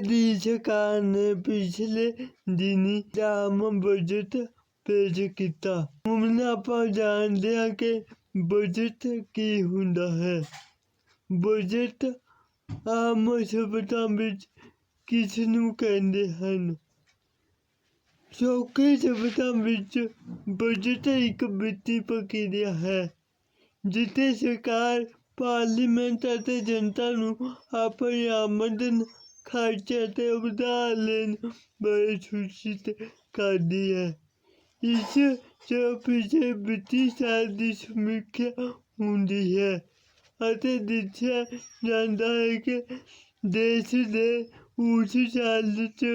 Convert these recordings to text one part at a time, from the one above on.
ਦੀ ਸਰਕਾਰ ਨੇ ਪਿਛਲੇ ਦਿਨੀ ਰਾਮ ਬਜਟ ਪੇਸ਼ ਕੀਤਾ ਹੁਣ ਆਪਾਂ ਜਾਣਦੇ ਹਾਂ ਕਿ ਬਜਟ ਕੀ ਹੁੰਦਾ ਹੈ ਬਜਟ ਆਮ ਸ਼ਬਦਾਂ ਵਿੱਚ ਕਿਸ ਨੂੰ ਕਹਿੰਦੇ ਹਨ ਸੌਖੇ ਸ਼ਬਦਾਂ ਵਿੱਚ ਬਜਟ ਇੱਕ ਵਿੱਤੀ ਪ੍ਰਕਿਰਿਆ ਹੈ ਜਿੱਥੇ ਸਰਕਾਰ ਪਾਰਲੀਮੈਂਟ ਅਤੇ ਜਨਤਾ ਨੂੰ ਆਪਣੀ ਆਮਦਨ खर्चा तो उधार लेने बड़े सुचित कर दिया इस जो पिछले वित्तीय साल की समीक्षा होंगी है अति दिशा जानता है कि देश ने उस साल च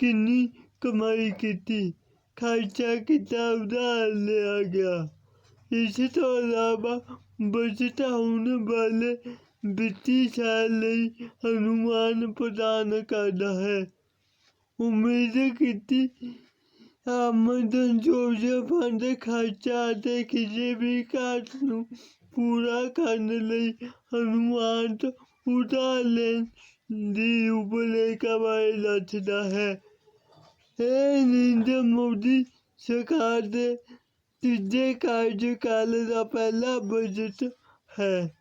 किन्नी कमाई की खर्चा कितना उधार लिया गया इस तो अलावा बजट होने वाले ਵਿੱਤੀ ਸਾਲ ਲਈ ਅਨੁਮਾਨ ਪ੍ਰਦਾਨ ਕਰਦਾ ਹੈ। ਉਮੀਦ ਕੀਤੀ, ਆਮਦਨ ਯੋਜਨਾ ਫੰਡ, ਖਰਚਾ ਅਤੇ ਕਿਸੇ ਵੀ ਘਾਟ ਨੂੰ ਪੂਰਾ ਕਰਨ ਲਈ ਅਨੁਮਾਨਿਤ ਉਧਾਰ ਲੈਣ ਦੀ ਰੂਪਰੇਖਾ ਬਾਰੇ ਦੱਸਦਾ ਹੈ। ਇਹ ਨਰਿੰਦਰ ਮੋਦੀ ਸਰਕਾਰ ਦੇ ਤੀਜੇ ਕਾਰਜਕਾਲ ਦਾ ਪਹਿਲਾ ਬਜਟ ਹੈ।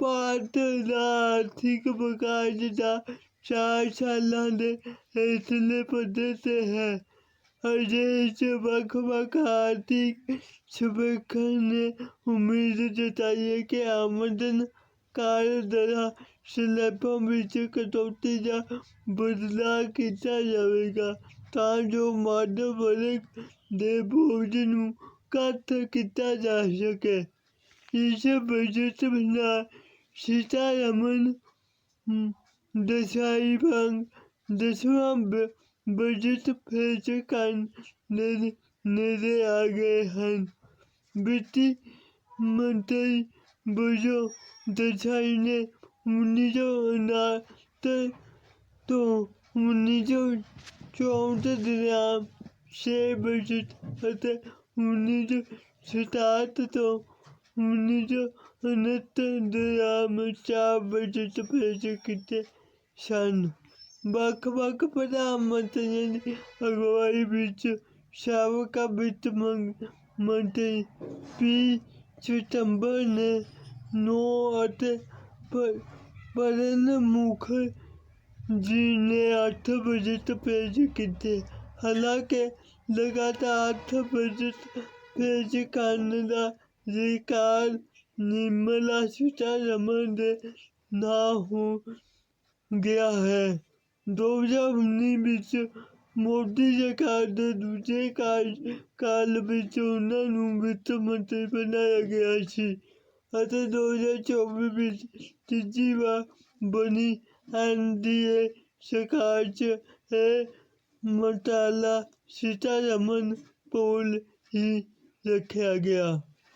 ਭਾਰਤ ਦਾ ਆਰਥਿਕ ਵਿਕਾਸ ਦਾ ਚਾਰ ਸਾਲਾਂ ਦੇ ਹੇਠਲੇ ਪੱਧਰ ਤੇ ਹੈ ਅਜੇ ਇਸ ਵੱਖ ਵੱਖ ਆਰਥਿਕ ਸਰਵੇਖਣ ਨੇ ਉਮੀਦ ਜਤਾਈ ਹੈ ਕਿ ਆਮਦਨ ਕਾਰ ਦਰਾਂ ਸਲੈਬਾਂ ਵਿੱਚ ਕਟੌਤੀ ਜਾਂ ਬਦਲਾਅ ਕੀਤਾ ਜਾਵੇਗਾ ਤਾਂ ਜੋ ਮੱਧ ਵਰਗ ਦੇ ਬੋਝ ਨੂੰ ਘੱਟ ਕੀਤਾ ਜਾ ਸਕੇ ਇਸ ਬਜਟ ਨਾਲ সীতারামন দেশাই এবং দেশরা बजट पेश करने नजर आ गए हैं वित्त मंत्री बुजो देसाई ने उन्नीस सौ उनहत्तर तो उन्नीस सौ चौंसठ नाम से बजट अतः उन्नीस सौ सतहत्तर तो ಮುನಿದ ಅನಂತರಾಮಚಾಮಚ ಪ್ರಜಾಕೃತ ಶಾನು बाक बाक पदा मंत्री ने अगुवाई सबका वित्त मंत्री पी चिदम्बर ने नौ अतः परण ने अर्थ बजट पेश किए हालाँकि लगातार अर्थ बजट पेश करने का ਬਜਟ ਪੇਸ਼ ਕੀਤੇ ਹਾਲਾਂਕਿ ਲਗਾਤਾਰ ਅੱਠ ਬਜਟ ਪੇਸ਼ ਕਰਨ ਦਾ ਰਿਕਾਰਡ ਨਿਰਮਲਾ ਸੀਤਾਰਮਨ ਦੇ ਨਾਂ ਹੋ ਗਿਆ ਹੈ 2019 ਵਿੱਚ ਮੋਦੀ ਸਰਕਾਰ ਦੇ ਦੂਜੇ ਕਾਲ ਵਿੱਚ ਉਹਨਾਂ ਨੂੰ ਵਿੱਤ ਮੰਤਰੀ ਬਣਾਇਆ ਗਿਆ ਸੀ ਅਤੇ 2024 ਵਿੱਚ ਤੀਜੀ ਵਾਰ ਬਣੀ ਐਨਡੀਏ ਸਰਕਾਰ 'ਚ ਇਹ ਮੰਤਰਾਲਾ ਸੀਤਾਰਮਨ ਕੋਲ ਹੀ ਰੱਖਿਆ ਗਿਆ